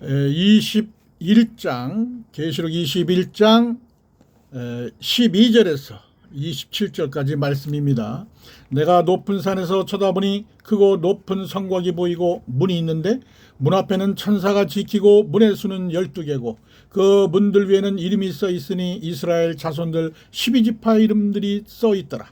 21장 계시록 21장 12절에서 27절까지 말씀입니다. 내가 높은 산에서 쳐다보니 크고 높은 성곽이 보이고 문이 있는데 문 앞에는 천사가 지키고 문의 수는 12개고 그 문들 위에는 이름이 써 있으니 이스라엘 자손들 12지파 이름들이 써 있더라.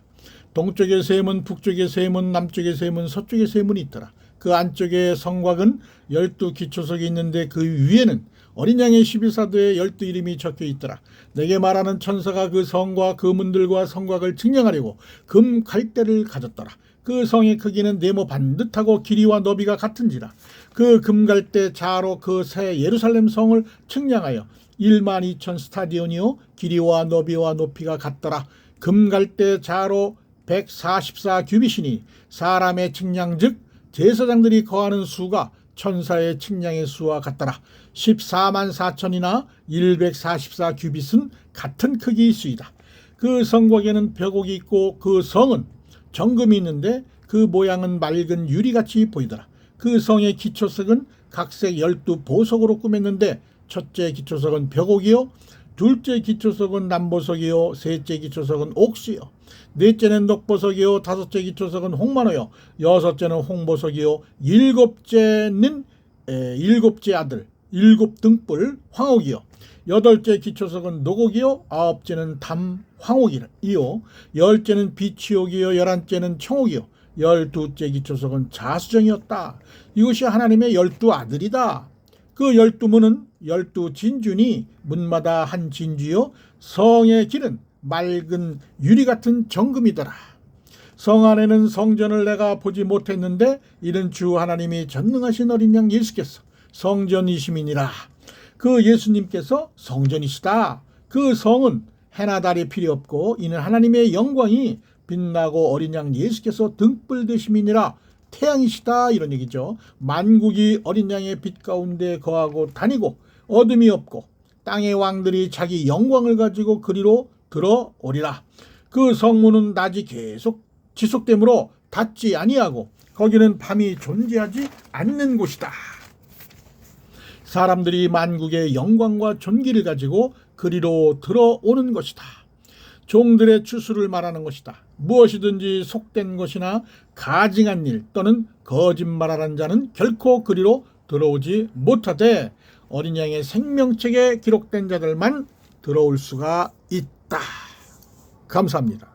동쪽에 세 문, 북쪽에 세 문, 남쪽에 세 문, 서쪽에 세 문이 있더라. 그 안쪽에 성곽은 열두 기초석이 있는데 그 위에는 어린 양의 십이사도의 열두 이름이 적혀 있더라. 내게 말하는 천사가 그 성과 그 문들과 성곽을 측량하려고 금 갈대를 가졌더라. 그 성의 크기는 네모 반듯하고 길이와 너비가 같은지라. 그 금갈대 자로 그 새 예루살렘 성을 측량하여 1만 2천 스타디온이요 길이와 너비와 높이가 같더라. 금갈대 자로 144 규빗이니 사람의 측량 즉 제사장들이 거하는 수가 천사의 측량의 수와 같더라. 14만 4천이나 144 규빗은 같은 크기의 수이다. 그 성곽에는 벽옥이 있고 그 성은 정금이 있는데 그 모양은 맑은 유리같이 보이더라. 그 성의 기초석은 각색 열두 보석으로 꾸몄는데 첫째 기초석은 벽옥이요 둘째 기초석은 남보석이요 셋째 기초석은 옥수요 넷째는 녹보석이요 다섯째 기초석은 홍만호요 여섯째는 홍보석이요 일곱째는 에, 일곱째 아들 일곱 등불 황옥이요 여덟째 기초석은 노곡이요 아홉째는 담 황옥이요 열째는 비치옥이요 열한째는 청옥이요 열두째 기초석은 자수정이었다. 이것이 하나님의 열두 아들이다 그 열두 문은 열두 진주니 문마다 한 진주요 성의 길은 맑은 유리 같은 정금이더라. 성 안에는 성전을 내가 보지 못했는데 이는 주 하나님이 전능하신 어린 양 예수께서 성전이심이니라. 그 예수님께서 성전이시다. 그 성은 해나 달이 필요 없고 이는 하나님의 영광이 빛나고 어린 양 예수께서 등불 되심이니라. 태양이시다 이런 얘기죠. 만국이 어린 양의 빛 가운데 거하고 다니고 어둠이 없고 땅의 왕들이 자기 영광을 가지고 그리로 들어오리라. 그 성문은 낮이 계속 지속되므로 닫지 아니하고 거기는 밤이 존재하지 않는 곳이다. 사람들이 만국의 영광과 존귀를 가지고 그리로 들어오는 것이다. 종들의 추수를 말하는 것이다. 무엇이든지 속된 것이나 가증한 일 또는 거짓말하는 자는 결코 그리로 들어오지 못하되 어린 양의 생명책에 기록된 자들만 들어올 수가 있다. 감사합니다.